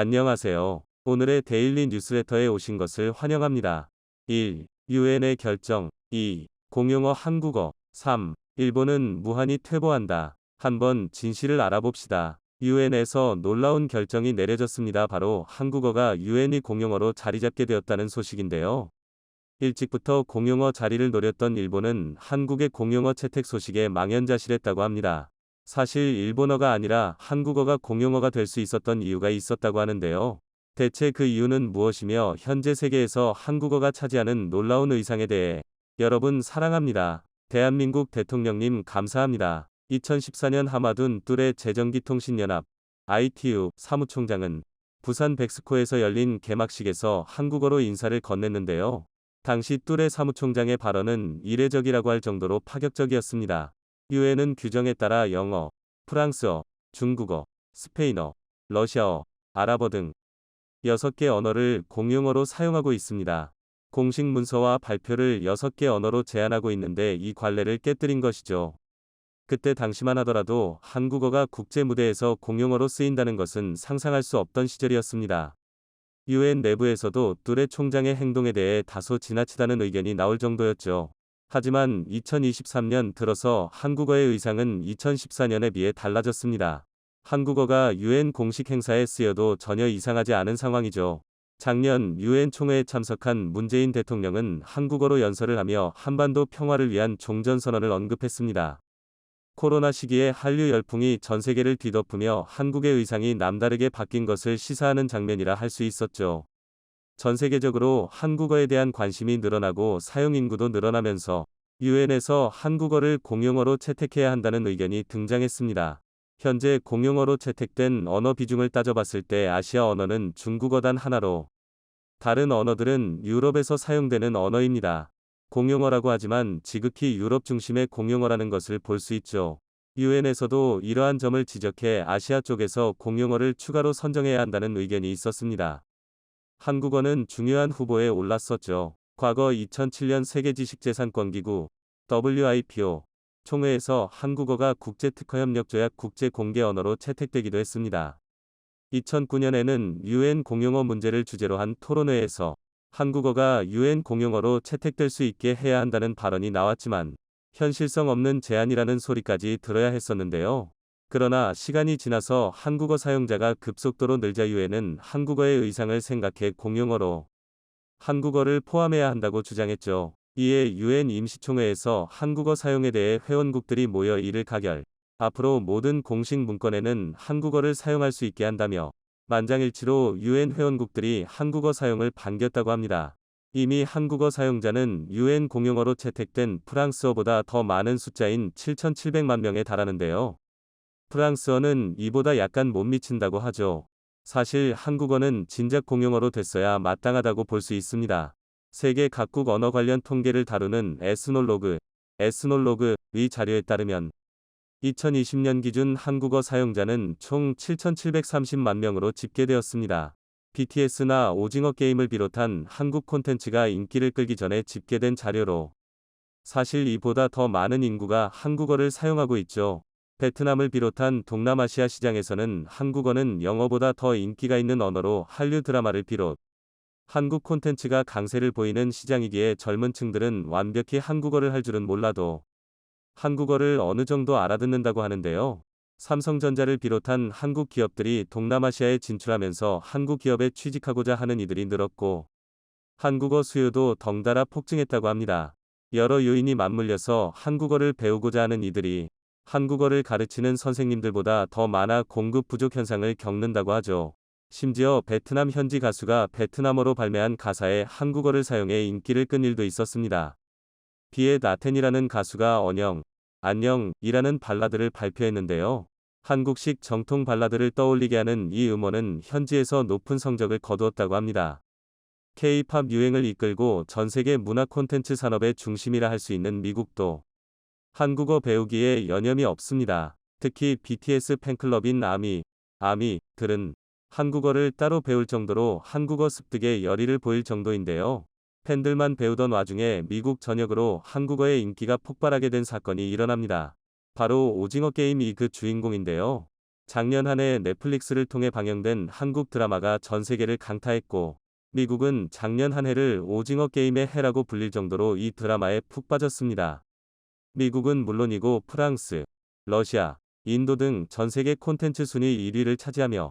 안녕하세요. 오늘의 데일리 뉴스레터에 오신 것을 환영합니다. 1. 유엔의 결정 2. 공용어 한국어 3. 일본은 무한히 퇴보한다. 한번 진실을 알아봅시다. 유엔에서 놀라운 결정이 내려졌습니다. 바로 한국어가 유엔이 공용어로 자리 잡게 되었다는 소식인데요. 일찍부터 공용어 자리를 노렸던 일본은 한국의 공용어 채택 소식에 망연자실했다고 합니다. 사실 일본어가 아니라 한국어가 공용어가 될 수 있었던 이유가 있었다고 하는데요. 대체 그 이유는 무엇이며 현재 세계에서 한국어가 차지하는 놀라운 의상에 대해 여러분 사랑합니다. 대한민국 대통령님 감사합니다. 2014년 하마둔 뚜레 재정기통신연합 ITU 사무총장은 부산 백스코에서 열린 개막식에서 한국어로 인사를 건넸는데요. 당시 뚜레 사무총장의 발언은 이례적이라고 할 정도로 파격적이었습니다. 유엔은 규정에 따라 영어, 프랑스어, 중국어, 스페인어, 러시아어, 아랍어 등 6개 언어를 공용어로 사용하고 있습니다. 공식 문서와 발표를 6개 언어로 제한하고 있는데 이 관례를 깨뜨린 것이죠. 그때 당시만 하더라도 한국어가 국제 무대에서 공용어로 쓰인다는 것은 상상할 수 없던 시절이었습니다. 유엔 내부에서도 뚜레 총장의 행동에 대해 다소 지나치다는 의견이 나올 정도였죠. 하지만 2023년 들어서 한국어의 의상은 2014년에 비해 달라졌습니다. 한국어가 유엔 공식 행사에 쓰여도 전혀 이상하지 않은 상황이죠. 작년 유엔 총회에 참석한 문재인 대통령은 한국어로 연설을 하며 한반도 평화를 위한 종전선언을 언급했습니다. 코로나 시기에 한류 열풍이 전 세계를 뒤덮으며 한국의 의상이 남다르게 바뀐 것을 시사하는 장면이라 할 수 있었죠. 전 세계적으로 한국어에 대한 관심이 늘어나고 사용 인구도 늘어나면서 유엔에서 한국어를 공용어로 채택해야 한다는 의견이 등장했습니다. 현재 공용어로 채택된 언어 비중을 따져봤을 때 아시아 언어는 중국어 단 하나로 다른 언어들은 유럽에서 사용되는 언어입니다. 공용어라고 하지만 지극히 유럽 중심의 공용어라는 것을 볼 수 있죠. 유엔에서도 이러한 점을 지적해 아시아 쪽에서 공용어를 추가로 선정해야 한다는 의견이 있었습니다. 한국어는 중요한 후보에 올랐었죠. 과거 2007년 세계지식재산권기구 WIPO 총회에서 한국어가 국제특허협력조약 국제공개언어로 채택되기도 했습니다. 2009년에는 유엔 공용어 문제를 주제로 한 토론회에서 한국어가 유엔 공용어로 채택될 수 있게 해야 한다는 발언이 나왔지만 현실성 없는 제안이라는 소리까지 들어야 했었는데요. 그러나 시간이 지나서 한국어 사용자가 급속도로 늘자 유엔은 한국어의 의상을 생각해 공용어로 한국어를 포함해야 한다고 주장했죠. 이에 유엔 임시총회에서 한국어 사용에 대해 회원국들이 모여 이를 가결. 앞으로 모든 공식 문건에는 한국어를 사용할 수 있게 한다며 만장일치로 유엔 회원국들이 한국어 사용을 반겼다고 합니다. 이미 한국어 사용자는 유엔 공용어로 채택된 프랑스어보다 더 많은 숫자인 7,700만 명에 달하는데요. 프랑스어는 이보다 약간 못 미친다고 하죠. 사실 한국어는 진작 공용어로 됐어야 마땅하다고 볼 수 있습니다. 세계 각국 언어 관련 통계를 다루는 에스놀로그, 에스놀로그의 자료에 따르면 2020년 기준 한국어 사용자는 총 7,730만 명으로 집계되었습니다. BTS나 오징어 게임을 비롯한 한국 콘텐츠가 인기를 끌기 전에 집계된 자료로 사실 이보다 더 많은 인구가 한국어를 사용하고 있죠. 베트남을 비롯한 동남아시아 시장에서는 한국어는 영어보다 더 인기가 있는 언어로 한류 드라마를 비롯 한국 콘텐츠가 강세를 보이는 시장이기에 젊은 층들은 완벽히 한국어를 할 줄은 몰라도 한국어를 어느 정도 알아듣는다고 하는데요. 삼성전자를 비롯한 한국 기업들이 동남아시아에 진출하면서 한국 기업에 취직하고자 하는 이들이 늘었고 한국어 수요도 덩달아 폭증했다고 합니다. 여러 요인이 맞물려서 한국어를 배우고자 하는 이들이 한국어를 가르치는 선생님들보다 더 많아 공급 부족 현상을 겪는다고 하죠. 심지어 베트남 현지 가수가 베트남어로 발매한 가사에 한국어를 사용해 인기를 끈 일도 있었습니다. 비에 나텐이라는 가수가 언영, 안녕이라는 발라드를 발표했는데요. 한국식 정통 발라드를 떠올리게 하는 이 음원은 현지에서 높은 성적을 거두었다고 합니다. K-팝 유행을 이끌고 전 세계 문화 콘텐츠 산업의 중심이라 할 수 있는 미국도 한국어 배우기에 여념이 없습니다. 특히 BTS 팬클럽인 아미, 아미 들은 한국어를 따로 배울 정도로 한국어 습득에 열의를 보일 정도인데요. 팬들만 배우던 와중에 미국 전역으로 한국어의 인기가 폭발하게 된 사건이 일어납니다. 바로 오징어 게임이 그 주인공인데요. 작년 한 해 넷플릭스를 통해 방영된 한국 드라마가 전 세계를 강타했고, 미국은 작년 한 해를 오징어 게임의 해라고 불릴 정도로 이 드라마에 푹 빠졌습니다. 미국은 물론이고 프랑스, 러시아, 인도 등 전 세계 콘텐츠 순위 1위를 차지하며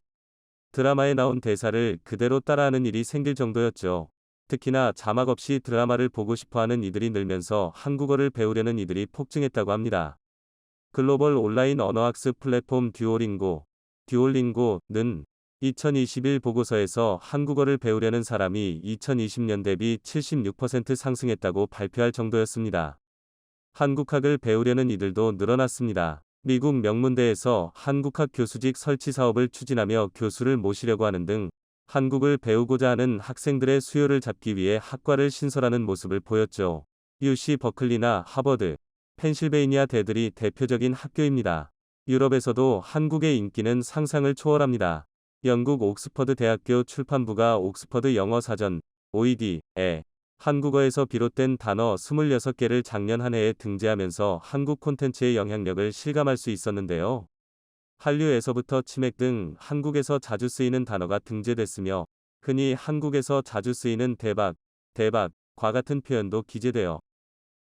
드라마에 나온 대사를 그대로 따라하는 일이 생길 정도였죠. 특히나 자막 없이 드라마를 보고 싶어 하는 이들이 늘면서 한국어를 배우려는 이들이 폭증했다고 합니다. 글로벌 온라인 언어학습 플랫폼 듀오링고, 듀올링고는 2021 보고서에서 한국어를 배우려는 사람이 2020년 대비 76% 상승했다고 발표할 정도였습니다. 한국학을 배우려는 이들도 늘어났습니다. 미국 명문대에서 한국학 교수직 설치 사업을 추진하며 교수를 모시려고 하는 등 한국을 배우고자 하는 학생들의 수요를 잡기 위해 학과를 신설하는 모습을 보였죠. UC 버클리나 하버드, 펜실베이니아 대들이 대표적인 학교입니다. 유럽에서도 한국의 인기는 상상을 초월합니다. 영국 옥스퍼드 대학교 출판부가 옥스퍼드 영어 사전 OED에 한국어에서 비롯된 단어 26개를 작년 한 해에 등재하면서 한국 콘텐츠의 영향력을 실감할 수 있었는데요. 한류에서부터 치맥 등 한국에서 자주 쓰이는 단어가 등재됐으며 흔히 한국에서 자주 쓰이는 대박, 대박, 과 같은 표현도 기재되어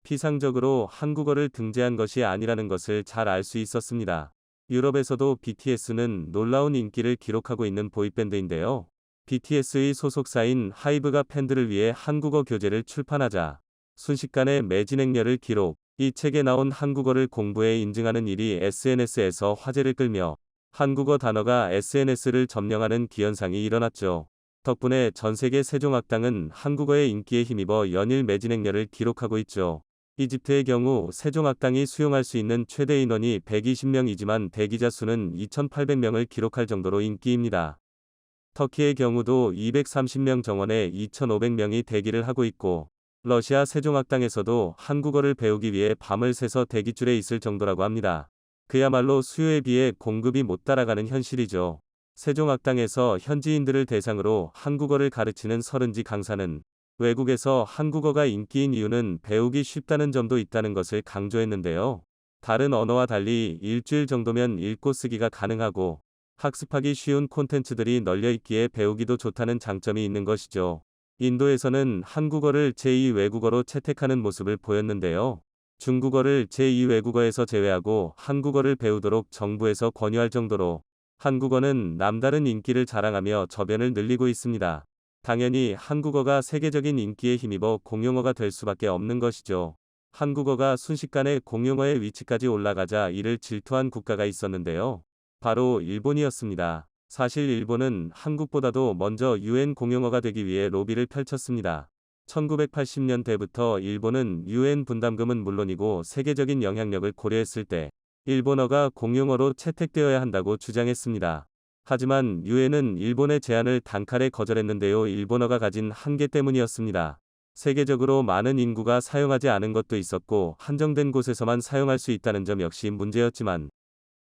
피상적으로 한국어를 등재한 것이 아니라는 것을 잘 알 수 있었습니다. 유럽에서도 BTS는 놀라운 인기를 기록하고 있는 보이밴드인데요. BTS의 소속사인 하이브가 팬들을 위해 한국어 교재를 출판하자 순식간에 매진행렬을 기록, 이 책에 나온 한국어를 공부해 인증하는 일이 SNS에서 화제를 끌며 한국어 단어가 SNS를 점령하는 기현상이 일어났죠. 덕분에 전 세계 세종학당은 한국어의 인기에 힘입어 연일 매진행렬을 기록하고 있죠. 이집트의 경우 세종학당이 수용할 수 있는 최대 인원이 120명이지만 대기자 수는 2,800명을 기록할 정도로 인기입니다. 터키의 경우도 230명 정원에 2,500명이 대기를 하고 있고 러시아 세종학당에서도 한국어를 배우기 위해 밤을 새서 대기줄에 있을 정도라고 합니다. 그야말로 수요에 비해 공급이 못 따라가는 현실이죠. 세종학당에서 현지인들을 대상으로 한국어를 가르치는 서른지 강사는 외국에서 한국어가 인기인 이유는 배우기 쉽다는 점도 있다는 것을 강조했는데요. 다른 언어와 달리 일주일 정도면 읽고 쓰기가 가능하고 학습하기 쉬운 콘텐츠들이 널려 있기에 배우기도 좋다는 장점이 있는 것이죠. 인도에서는 한국어를 제2 외국어로 채택하는 모습을 보였는데요. 중국어를 제2 외국어에서 제외하고 한국어를 배우도록 정부에서 권유할 정도로 한국어는 남다른 인기를 자랑하며 저변을 늘리고 있습니다. 당연히 한국어가 세계적인 인기에 힘입어 공용어가 될 수밖에 없는 것이죠. 한국어가 순식간에 공용어의 위치까지 올라가자 이를 질투한 국가가 있었는데요. 바로 일본이었습니다. 사실 일본은 한국보다도 먼저 유엔 공용어가 되기 위해 로비를 펼쳤습니다. 1980년대부터 일본은 유엔 분담금은 물론이고 세계적인 영향력을 고려했을 때 일본어가 공용어로 채택되어야 한다고 주장했습니다. 하지만 유엔은 일본의 제안을 단칼에 거절했는데요. 일본어가 가진 한계 때문이었습니다. 세계적으로 많은 인구가 사용하지 않은 것도 있었고 한정된 곳에서만 사용할 수 있다는 점 역시 문제였지만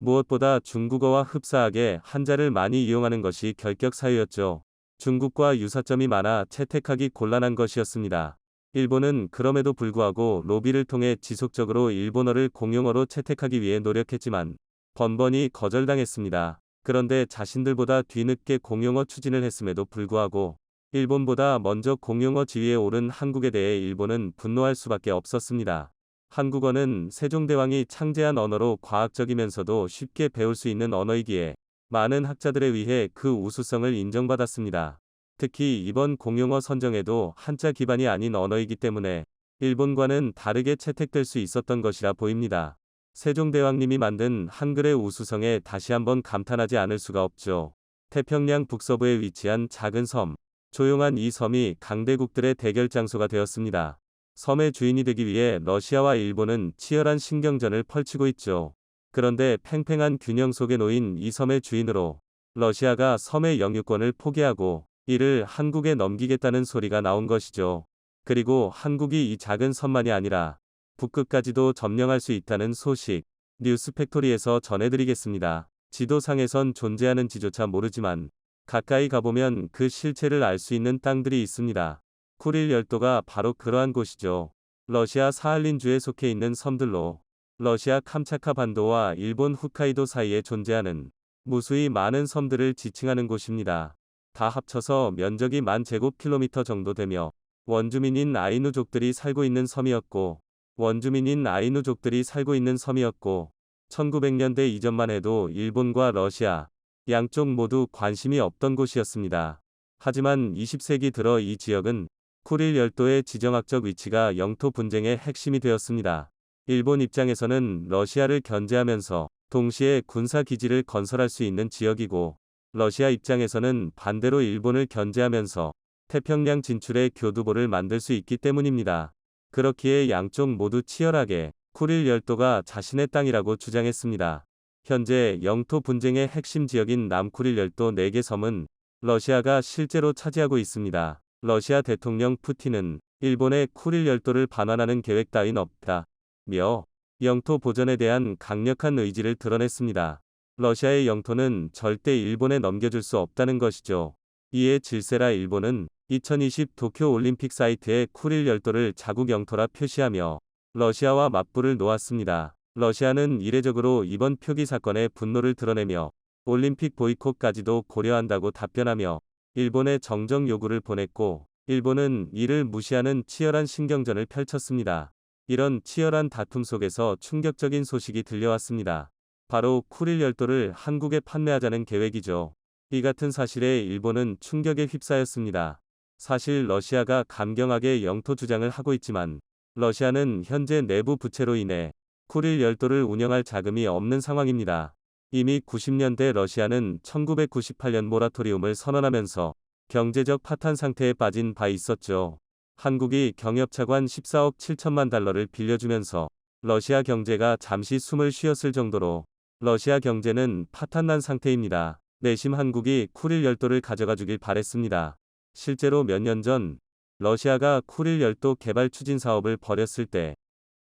무엇보다 중국어와 흡사하게 한자를 많이 이용하는 것이 결격 사유였죠. 중국과 유사점이 많아 채택하기 곤란한 것이었습니다. 일본은 그럼에도 불구하고 로비를 통해 지속적으로 일본어를 공용어로 채택하기 위해 노력했지만 번번이 거절당했습니다. 그런데 자신들보다 뒤늦게 공용어 추진을 했음에도 불구하고 일본보다 먼저 공용어 지위에 오른 한국에 대해 일본은 분노할 수밖에 없었습니다. 한국어는 세종대왕이 창제한 언어로 과학적이면서도 쉽게 배울 수 있는 언어이기에 많은 학자들에 의해 그 우수성을 인정받았습니다. 특히 이번 공용어 선정에도 한자 기반이 아닌 언어이기 때문에 일본과는 다르게 채택될 수 있었던 것이라 보입니다. 세종대왕님이 만든 한글의 우수성에 다시 한번 감탄하지 않을 수가 없죠. 태평양 북서부에 위치한 작은 섬, 조용한 이 섬이 강대국들의 대결 장소가 되었습니다. 섬의 주인이 되기 위해 러시아와 일본은 치열한 신경전을 펼치고 있죠. 그런데 팽팽한 균형 속에 놓인 이 섬의 주인으로 러시아가 섬의 영유권을 포기하고 이를 한국에 넘기겠다는 소리가 나온 것이죠. 그리고 한국이 이 작은 섬만이 아니라 북극까지도 점령할 수 있다는 소식 뉴스팩토리에서 전해드리겠습니다. 지도상에선 존재하는지조차 모르지만 가까이 가보면 그 실체를 알 수 있는 땅들이 있습니다. 쿠릴 열도가 바로 그러한 곳이죠. 러시아 사할린주에 속해 있는 섬들로 러시아 캄차카 반도와 일본 홋카이도 사이에 존재하는 무수히 많은 섬들을 지칭하는 곳입니다. 다 합쳐서 면적이 만 제곱킬로미터 정도 되며 원주민인 아이누족들이 살고 있는 섬이었고 원주민인 아이누족들이 살고 있는 섬이었고 1900년대 이전만 해도 일본과 러시아 양쪽 모두 관심이 없던 곳이었습니다. 하지만 20세기 들어 이 지역은 쿠릴 열도의 지정학적 위치가 영토 분쟁의 핵심이 되었습니다. 일본 입장에서는 러시아를 견제하면서 동시에 군사 기지를 건설할 수 있는 지역이고 러시아 입장에서는 반대로 일본을 견제하면서 태평양 진출의 교두보를 만들 수 있기 때문입니다. 그렇기에 양쪽 모두 치열하게 쿠릴 열도가 자신의 땅이라고 주장했습니다. 현재 영토 분쟁의 핵심 지역인 남쿠릴 열도 4개 섬은 러시아가 실제로 차지하고 있습니다. 러시아 대통령 푸틴은 일본의 쿠릴 열도를 반환하는 계획 따윈 없다. 며 영토 보전에 대한 강력한 의지를 드러냈습니다. 러시아의 영토는 절대 일본에 넘겨줄 수 없다는 것이죠. 이에 질세라 일본은 2020 도쿄 올림픽 사이트에 쿠릴 열도를 자국 영토라 표시하며 러시아와 맞불을 놓았습니다. 러시아는 이례적으로 이번 표기 사건에 분노를 드러내며 올림픽 보이콧까지도 고려한다고 답변하며 일본에 정정 요구를 보냈고 일본은 이를 무시하는 치열한 신경전을 펼쳤습니다. 이런 치열한 다툼 속에서 충격적인 소식이 들려왔습니다. 바로 쿠릴 열도를 한국에 판매하자는 계획이죠. 이 같은 사실에 일본은 충격에 휩싸였습니다. 사실 러시아가 감경하게 영토 주장을 하고 있지만 러시아는 현재 내부 부채로 인해 쿠릴 열도를 운영할 자금이 없는 상황입니다. 이미 90년대 러시아는 1998년 모라토리움을 선언하면서 경제적 파탄 상태에 빠진 바 있었죠. 한국이 경협차관 14억 7천만 달러를 빌려주면서 러시아 경제가 잠시 숨을 쉬었을 정도로 러시아 경제는 파탄난 상태입니다. 내심 한국이 쿠릴 열도를 가져가 주길 바랬습니다. 실제로 몇 년 전 러시아가 쿠릴 열도 개발 추진 사업을 벌였을 때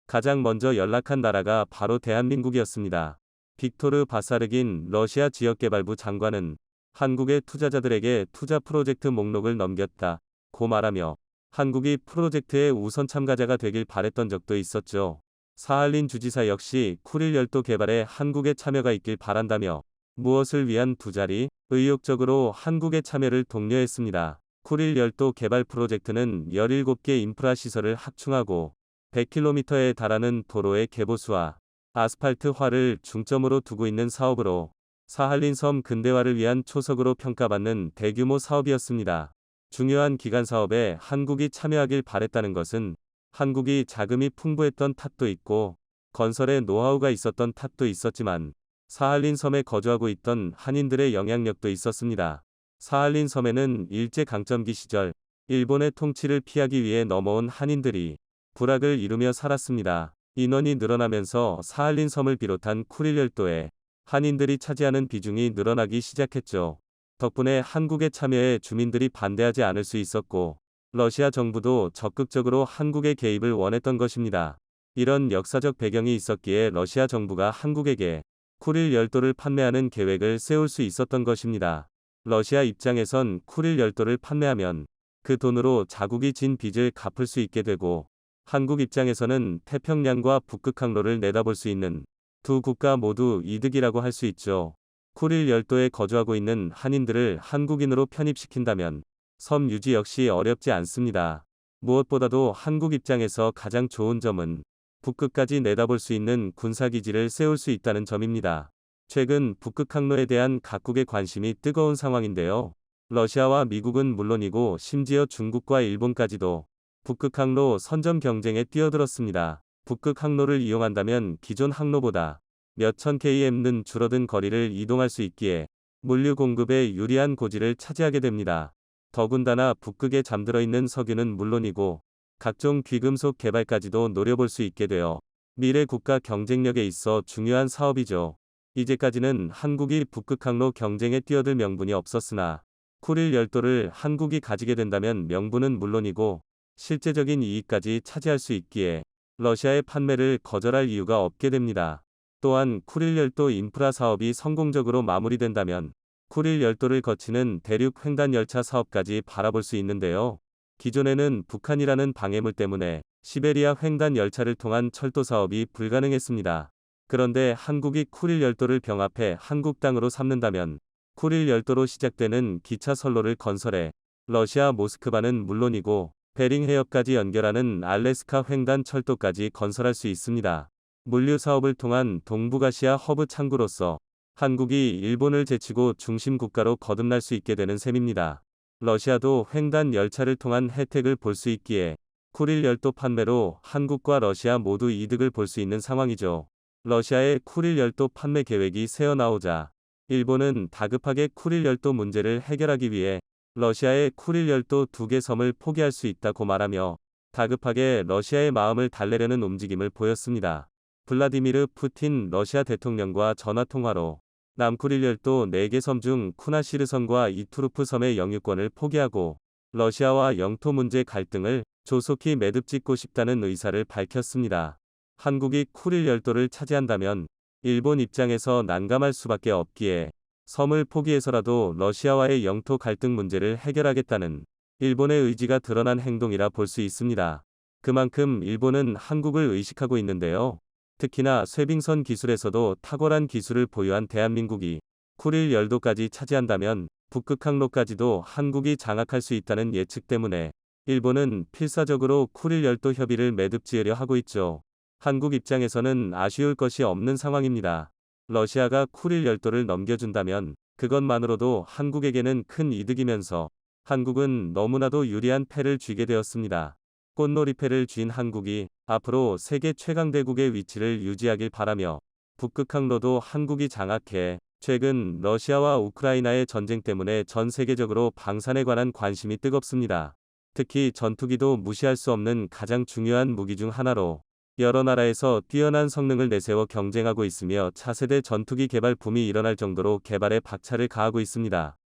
가장 먼저 연락한 나라가 바로 대한민국이었습니다. 빅토르 바사르긴 러시아 지역개발부 장관은 한국의 투자자들에게 투자 프로젝트 목록을 넘겼다. 고 말하며 한국이 프로젝트의 우선 참가자가 되길 바랬던 적도 있었죠. 사할린 주지사 역시 쿠릴 열도 개발에 한국의 참여가 있길 바란다며 무엇을 위한 부자리 의욕적으로 한국의 참여를 독려했습니다. 쿠릴 열도 개발 프로젝트는 17개 인프라 시설을 확충하고 100km에 달하는 도로의 개보수와 아스팔트화를 중점으로 두고 있는 사업으로 사할린 섬 근대화를 위한 초석으로 평가받는 대규모 사업이었습니다. 중요한 기간 사업에 한국이 참여하길 바랬다는 것은 한국이 자금이 풍부했던 탓도 있고 건설에 노하우가 있었던 탓도 있었지만 사할린 섬에 거주하고 있던 한인들의 영향력도 있었습니다. 사할린 섬에는 일제 강점기 시절 일본의 통치를 피하기 위해 넘어온 한인들이 부락을 이루며 살았습니다. 인원이 늘어나면서 사할린 섬을 비롯한 쿠릴 열도에 한인들이 차지하는 비중이 늘어나기 시작했죠. 덕분에 한국의 참여에 주민들이 반대하지 않을 수 있었고 러시아 정부도 적극적으로 한국의 개입을 원했던 것입니다. 이런 역사적 배경이 있었기에 러시아 정부가 한국에게 쿠릴 열도를 판매하는 계획을 세울 수 있었던 것입니다. 러시아 입장에선 쿠릴 열도를 판매하면 그 돈으로 자국이 진 빚을 갚을 수 있게 되고 한국 입장에서는 태평양과 북극 항로를 내다볼 수 있는 두 국가 모두 이득이라고 할 수 있죠. 쿠릴 열도에 거주하고 있는 한인들을 한국인으로 편입시킨다면 섬 유지 역시 어렵지 않습니다. 무엇보다도 한국 입장에서 가장 좋은 점은 북극까지 내다볼 수 있는 군사기지를 세울 수 있다는 점입니다. 최근 북극 항로에 대한 각국의 관심이 뜨거운 상황인데요. 러시아와 미국은 물론이고 심지어 중국과 일본까지도 북극 항로 선점 경쟁에 뛰어들었습니다. 북극 항로를 이용한다면 기존 항로보다 몇천 km는 줄어든 거리를 이동할 수 있기에 물류 공급에 유리한 고지를 차지하게 됩니다. 더군다나 북극에 잠들어 있는 석유는 물론이고 각종 귀금속 개발까지도 노려볼 수 있게 되어 미래 국가 경쟁력에 있어 중요한 사업이죠. 이제까지는 한국이 북극 항로 경쟁에 뛰어들 명분이 없었으나 쿠릴 열도를 한국이 가지게 된다면 명분은 물론이고 실제적인 이익까지 차지할 수 있기에 러시아의 판매를 거절할 이유가 없게 됩니다. 또한 쿠릴 열도 인프라 사업이 성공적으로 마무리된다면 쿠릴 열도를 거치는 대륙 횡단 열차 사업까지 바라볼 수 있는데요. 기존에는 북한이라는 방해물 때문에 시베리아 횡단 열차를 통한 철도 사업이 불가능했습니다. 그런데 한국이 쿠릴 열도를 병합해 한국 땅으로 삼는다면 쿠릴 열도로 시작되는 기차 선로를 건설해 러시아 모스크바는 물론이고 베링 해협까지 연결하는 알래스카 횡단 철도까지 건설할 수 있습니다. 물류 사업을 통한 동북아시아 허브 창구로서 한국이 일본을 제치고 중심 국가로 거듭날 수 있게 되는 셈입니다. 러시아도 횡단 열차를 통한 혜택을 볼 수 있기에 쿠릴 열도 판매로 한국과 러시아 모두 이득을 볼 수 있는 상황이죠. 러시아의 쿠릴 열도 판매 계획이 새어 나오자 일본은 다급하게 쿠릴 열도 문제를 해결하기 위해 러시아의 쿠릴 열도 두 개 섬을 포기할 수 있다고 말하며 다급하게 러시아의 마음을 달래려는 움직임을 보였습니다. 블라디미르 푸틴 러시아 대통령과 전화 통화로 남쿠릴 열도 4개 섬 중 쿠나시르 섬과 이투르프 섬의 영유권을 포기하고 러시아와 영토 문제 갈등을 조속히 매듭짓고 싶다는 의사를 밝혔습니다. 한국이 쿠릴 열도를 차지한다면 일본 입장에서 난감할 수밖에 없기에 섬을 포기해서라도 러시아와의 영토 갈등 문제를 해결하겠다는 일본의 의지가 드러난 행동이라 볼 수 있습니다. 그만큼 일본은 한국을 의식하고 있는데요. 특히나 쇄빙선 기술에서도 탁월한 기술을 보유한 대한민국이 쿠릴 열도까지 차지한다면 북극 항로까지도 한국이 장악할 수 있다는 예측 때문에 일본은 필사적으로 쿠릴 열도 협의를 매듭 지으려 하고 있죠. 한국 입장에서는 아쉬울 것이 없는 상황입니다. 러시아가 쿠릴 열도를 넘겨준다면 그것만으로도 한국에게는 큰 이득이면서 한국은 너무나도 유리한 패를 쥐게 되었습니다. 꽃놀이패를 쥔 한국이 앞으로 세계 최강대국의 위치를 유지하길 바라며 북극항로도 한국이 장악해 최근 러시아와 우크라이나의 전쟁 때문에 전 세계적으로 방산에 관한 관심이 뜨겁습니다. 특히 전투기도 무시할 수 없는 가장 중요한 무기 중 하나로 여러 나라에서 뛰어난 성능을 내세워 경쟁하고 있으며 차세대 전투기 개발 붐이 일어날 정도로 개발에 박차를 가하고 있습니다.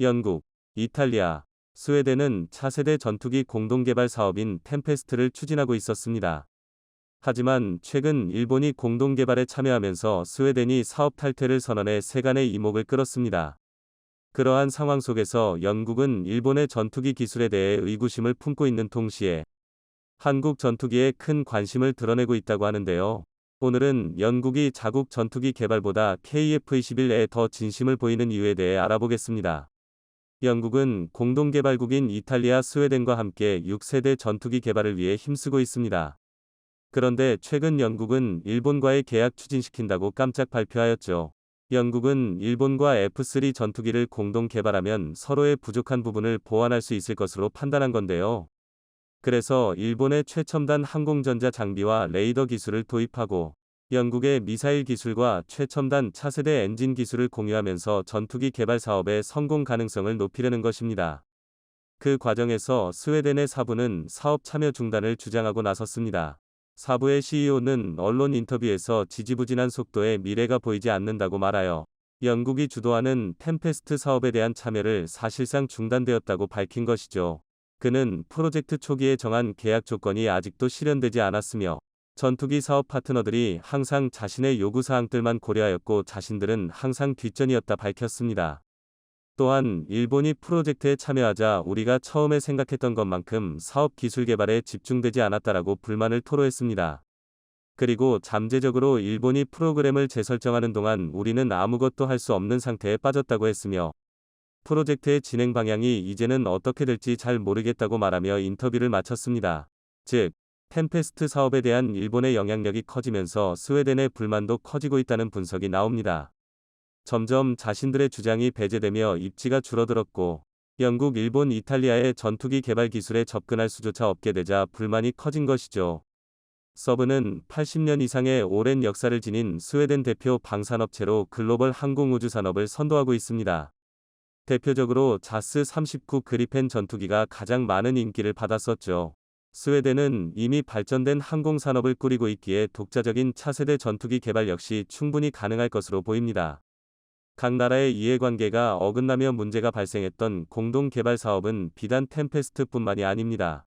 영국, 이탈리아, 스웨덴은 차세대 전투기 공동개발 사업인 템페스트를 추진하고 있었습니다. 하지만 최근 일본이 공동개발에 참여하면서 스웨덴이 사업 탈퇴를 선언해 세간의 이목을 끌었습니다. 그러한 상황 속에서 영국은 일본의 전투기 기술에 대해 의구심을 품고 있는 동시에 한국 전투기에 큰 관심을 드러내고 있다고 하는데요. 오늘은 영국이 자국 전투기 개발보다 KF-21에 더 진심을 보이는 이유에 대해 알아보겠습니다. 영국은 공동개발국인 이탈리아 스웨덴과 함께 6세대 전투기 개발을 위해 힘쓰고 있습니다. 그런데 최근 영국은 일본과의 계약 추진시킨다고 깜짝 발표하였죠. 영국은 일본과 F3 전투기를 공동 개발하면 서로의 부족한 부분을 보완할 수 있을 것으로 판단한 건데요. 그래서 일본의 최첨단 항공전자 장비와 레이더 기술을 도입하고 영국의 미사일 기술과 최첨단 차세대 엔진 기술을 공유하면서 전투기 개발 사업의 성공 가능성을 높이려는 것입니다. 그 과정에서 스웨덴의 사부는 사업 참여 중단을 주장하고 나섰습니다. 사부의 CEO는 언론 인터뷰에서 지지부진한 속도의 미래가 보이지 않는다고 말하여 영국이 주도하는 템페스트 사업에 대한 참여를 사실상 중단되었다고 밝힌 것이죠. 그는 프로젝트 초기에 정한 계약 조건이 아직도 실현되지 않았으며 전투기 사업 파트너들이 항상 자신의 요구사항들만 고려하였고 자신들은 항상 뒷전이었다 밝혔습니다. 또한 일본이 프로젝트에 참여하자 우리가 처음에 생각했던 것만큼 사업 기술 개발에 집중되지 않았다라고 불만을 토로했습니다. 그리고 잠재적으로 일본이 프로그램을 재설정하는 동안 우리는 아무것도 할 수 없는 상태에 빠졌다고 했으며 프로젝트의 진행 방향이 이제는 어떻게 될지 잘 모르겠다고 말하며 인터뷰를 마쳤습니다. 즉, 템페스트 사업에 대한 일본의 영향력이 커지면서 스웨덴의 불만도 커지고 있다는 분석이 나옵니다. 점점 자신들의 주장이 배제되며 입지가 줄어들었고 영국, 일본, 이탈리아의 전투기 개발 기술에 접근할 수조차 없게 되자 불만이 커진 것이죠. 서브는 80년 이상의 오랜 역사를 지닌 스웨덴 대표 방산업체로 글로벌 항공우주 산업을 선도하고 있습니다. 대표적으로 자스 39 그리펜 전투기가 가장 많은 인기를 받았었죠. 스웨덴은 이미 발전된 항공산업을 꾸리고 있기에 독자적인 차세대 전투기 개발 역시 충분히 가능할 것으로 보입니다. 각 나라의 이해관계가 어긋나며 문제가 발생했던 공동 개발 사업은 비단 템페스트뿐만이 아닙니다.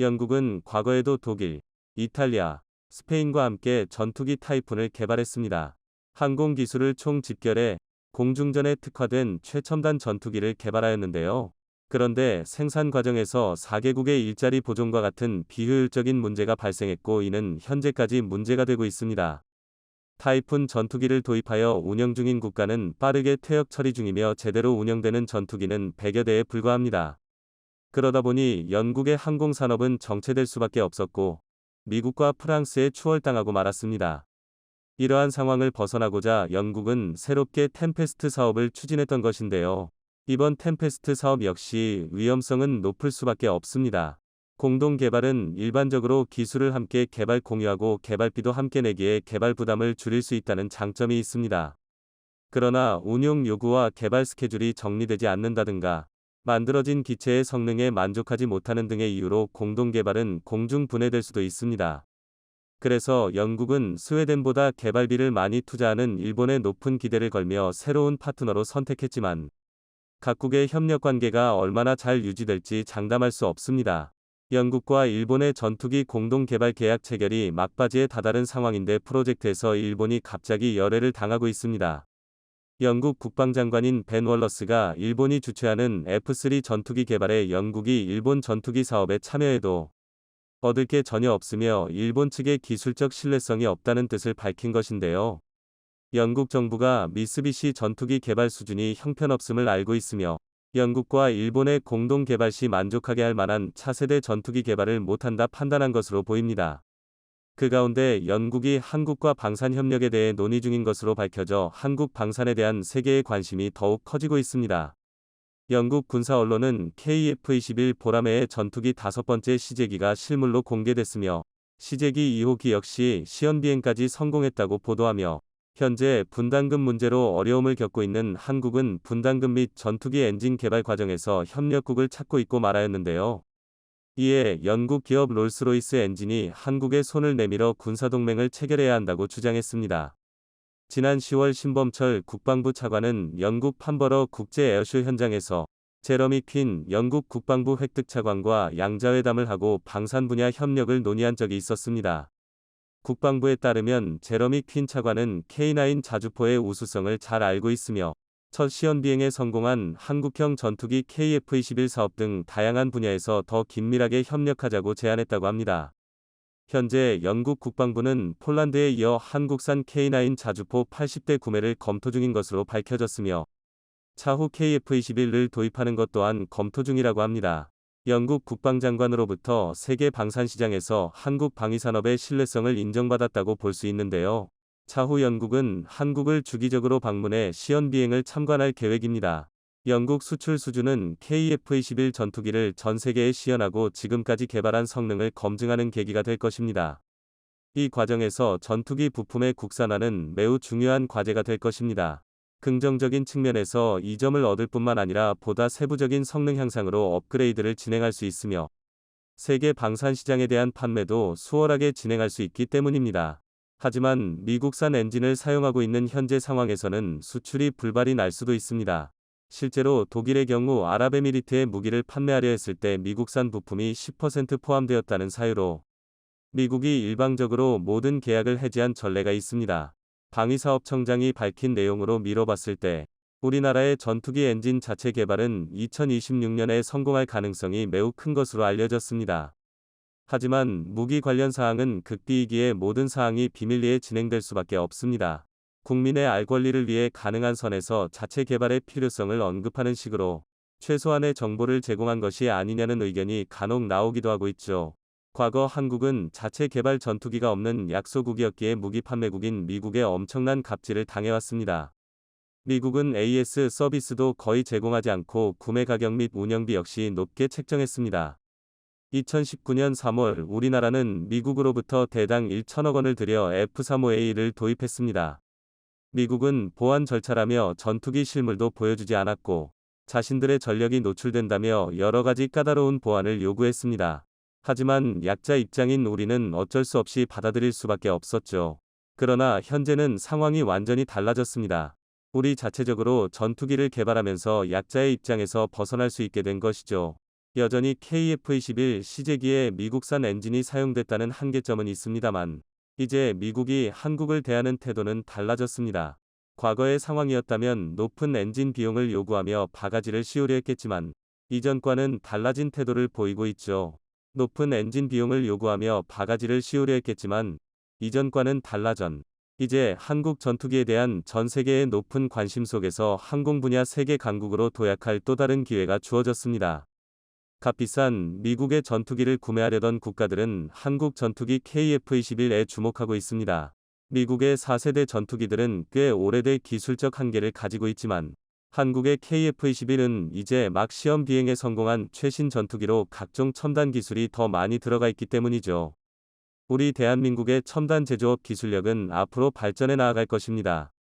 영국은 과거에도 독일, 이탈리아, 스페인과 함께 전투기 타이푼을 개발했습니다. 항공 기술을 총 집결해 공중전에 특화된 최첨단 전투기를 개발하였는데요. 그런데 생산 과정에서 4개국의 일자리 보존과 같은 비효율적인 문제가 발생했고 이는 현재까지 문제가 되고 있습니다. 타이푼 전투기를 도입하여 운영 중인 국가는 빠르게 퇴역 처리 중이며 제대로 운영되는 전투기는 100여 대에 불과합니다. 그러다 보니 영국의 항공산업은 정체될 수밖에 없었고 미국과 프랑스에 추월당하고 말았습니다. 이러한 상황을 벗어나고자 영국은 새롭게 템페스트 사업을 추진했던 것인데요. 이번 템페스트 사업 역시 위험성은 높을 수밖에 없습니다. 공동 개발은 일반적으로 기술을 함께 개발 공유하고 개발비도 함께 내기에 개발 부담을 줄일 수 있다는 장점이 있습니다. 그러나 운용 요구와 개발 스케줄이 정리되지 않는다든가 만들어진 기체의 성능에 만족하지 못하는 등의 이유로 공동 개발은 공중 분해될 수도 있습니다. 그래서 영국은 스웨덴보다 개발비를 많이 투자하는 일본에 높은 기대를 걸며 새로운 파트너로 선택했지만 각국의 협력 관계가 얼마나 잘 유지될지 장담할 수 없습니다. 영국과 일본의 전투기 공동 개발 계약 체결이 막바지에 다다른 상황인데 프로젝트에서 일본이 갑자기 열애를 당하고 있습니다. 영국 국방장관인 벤 월러스가 일본이 주최하는 F3 전투기 개발에 영국이 일본 전투기 사업에 참여해도 얻을 게 전혀 없으며 일본 측의 기술적 신뢰성이 없다는 뜻을 밝힌 것인데요. 영국 정부가 미쓰비시 전투기 개발 수준이 형편없음을 알고 있으며 영국과 일본의 공동 개발 시 만족하게 할 만한 차세대 전투기 개발을 못한다 판단한 것으로 보입니다. 그 가운데 영국이 한국과 방산 협력에 대해 논의 중인 것으로 밝혀져 한국 방산에 대한 세계의 관심이 더욱 커지고 있습니다. 영국 군사 언론은 KF-21 보라매의 전투기 다섯 번째 시제기가 실물로 공개됐으며 시제기 2호기 역시 시연 비행까지 성공했다고 보도하며 현재 분담금 문제로 어려움을 겪고 있는 한국은 분담금 및 전투기 엔진 개발 과정에서 협력국을 찾고 있고 말하였는데요. 이에 영국 기업 롤스로이스 엔진이 한국에 손을 내밀어 군사동맹을 체결해야 한다고 주장했습니다. 지난 10월 신범철 국방부 차관은 영국 판버러 국제 에어쇼 현장에서 제러미 퀸 영국 국방부 획득 차관과 양자회담을 하고 방산 분야 협력을 논의한 적이 있었습니다. 국방부에 따르면 제러미 퀸 차관은 K9 자주포의 우수성을 잘 알고 있으며 첫 시연 비행에 성공한 한국형 전투기 KF-21 사업 등 다양한 분야에서 더 긴밀하게 협력하자고 제안했다고 합니다. 현재 영국 국방부는 폴란드에 이어 한국산 K9 자주포 80대 구매를 검토 중인 것으로 밝혀졌으며 차후 KF-21을 도입하는 것 또한 검토 중이라고 합니다. 영국 국방장관으로부터 세계 방산시장에서 한국 방위산업의 신뢰성을 인정받았다고 볼 수 있는데요. 차후 영국은 한국을 주기적으로 방문해 시연 비행을 참관할 계획입니다. 영국 수출 수주는 KF-21 전투기를 전 세계에 시연하고 지금까지 개발한 성능을 검증하는 계기가 될 것입니다. 이 과정에서 전투기 부품의 국산화는 매우 중요한 과제가 될 것입니다. 긍정적인 측면에서 이 점을 얻을 뿐만 아니라 보다 세부적인 성능 향상으로 업그레이드를 진행할 수 있으며 세계 방산 시장에 대한 판매도 수월하게 진행할 수 있기 때문입니다. 하지만 미국산 엔진을 사용하고 있는 현재 상황에서는 수출이 불발이 날 수도 있습니다. 실제로 독일의 경우 아랍에미리트에 무기를 판매하려 했을 때 미국산 부품이 10% 포함되었다는 사유로 미국이 일방적으로 모든 계약을 해지한 전례가 있습니다. 방위사업청장이 밝힌 내용으로 미뤄봤을 때 우리나라의 전투기 엔진 자체 개발은 2026년에 성공할 가능성이 매우 큰 것으로 알려졌습니다. 하지만 무기 관련 사항은 극비이기에 모든 사항이 비밀리에 진행될 수밖에 없습니다. 국민의 알 권리를 위해 가능한 선에서 자체 개발의 필요성을 언급하는 식으로 최소한의 정보를 제공한 것이 아니냐는 의견이 간혹 나오기도 하고 있죠. 과거 한국은 자체 개발 전투기가 없는 약소국이었기에 무기 판매국인 미국에 엄청난 갑질을 당해왔습니다. 미국은 AS 서비스도 거의 제공하지 않고 구매 가격 및 운영비 역시 높게 책정했습니다. 2019년 3월 우리나라는 미국으로부터 대당 1천억 원을 들여 F-35A를 도입했습니다. 미국은 보안 절차라며 전투기 실물도 보여주지 않았고 자신들의 전력이 노출된다며 여러 가지 까다로운 보안을 요구했습니다. 하지만 약자 입장인 우리는 어쩔 수 없이 받아들일 수밖에 없었죠. 그러나 현재는 상황이 완전히 달라졌습니다. 우리 자체적으로 전투기를 개발하면서 약자의 입장에서 벗어날 수 있게 된 것이죠. 여전히 KF-21 시제기에 미국산 엔진이 사용됐다는 한계점은 있습니다만, 이제 미국이 한국을 대하는 태도는 달라졌습니다. 과거의 상황이었다면 높은 엔진 비용을 요구하며 바가지를 씌우려 했겠지만, 이전과는 달라진 태도를 보이고 있죠. 높은 엔진 비용을 요구하며 바가지를 씌우려 했겠지만 이전과는 달라전 이제 한국 전투기에 대한 전 세계의 높은 관심 속에서 항공 분야 세계 강국으로 도약할 또 다른 기회가 주어졌습니다. 값비싼 미국의 전투기를 구매하려던 국가들은 한국 전투기 KF-21에 주목하고 있습니다. 미국의 4세대 전투기들은 꽤 오래된 기술적 한계를 가지고 있지만 한국의 KF-21은 이제 막 시험 비행에 성공한 최신 전투기로 각종 첨단 기술이 더 많이 들어가 있기 때문이죠. 우리 대한민국의 첨단 제조업 기술력은 앞으로 발전해 나아갈 것입니다.